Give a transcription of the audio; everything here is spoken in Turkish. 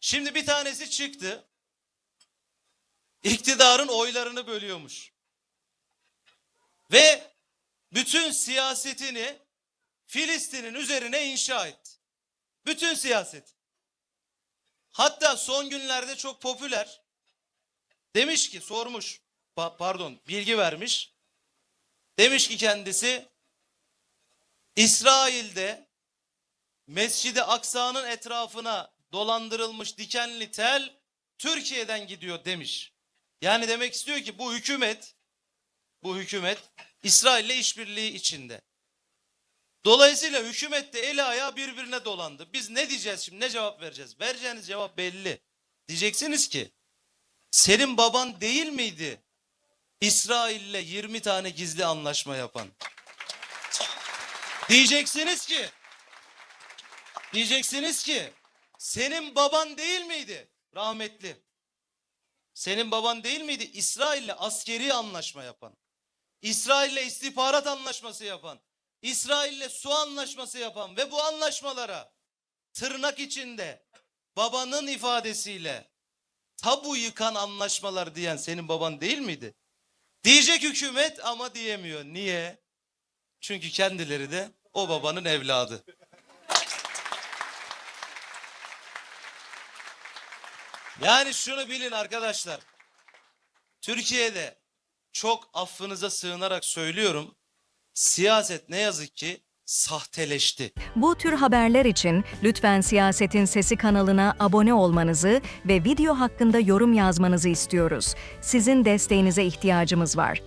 Şimdi bir tanesi çıktı. İktidarın oylarını bölüyormuş. Ve bütün siyasetini Filistin'in üzerine inşa etti. Bütün siyaset. Hatta son günlerde çok popüler. Demiş ki sormuş. pa- pardon, bilgi vermiş. Demiş ki kendisi İsrail'de Mescid-i Aksa'nın etrafına dolandırılmış dikenli tel Türkiye'den gidiyor demiş. Yani demek istiyor ki bu hükümet bu hükümet İsrail'le işbirliği içinde. Dolayısıyla hükümet de eli ayağı birbirine dolandı. Biz ne diyeceğiz şimdi? Ne cevap vereceğiz? Vereceğiniz cevap belli. Diyeceksiniz ki senin baban değil miydi İsrail'le 20 tane gizli anlaşma yapan? Diyeceksiniz ki diyeceksiniz ki senin baban değil miydi rahmetli? Senin baban değil miydi İsrail'le askeri anlaşma yapan? İsrail'le istihbarat anlaşması yapan? İsrail'le su anlaşması yapan ve bu anlaşmalara tırnak içinde babanın ifadesiyle tabu yıkan anlaşmalar diyen senin baban değil miydi? Diyecek hükümet ama diyemiyor. Niye? Çünkü kendileri de o babanın evladı. Yani şunu bilin arkadaşlar. Türkiye'de çok affınıza sığınarak söylüyorum. Siyaset ne yazık ki sahteleşti. Bu tür haberler için lütfen Siyasetin Sesi kanalına abone olmanızı ve video hakkında yorum yazmanızı istiyoruz. Sizin desteğinize ihtiyacımız var.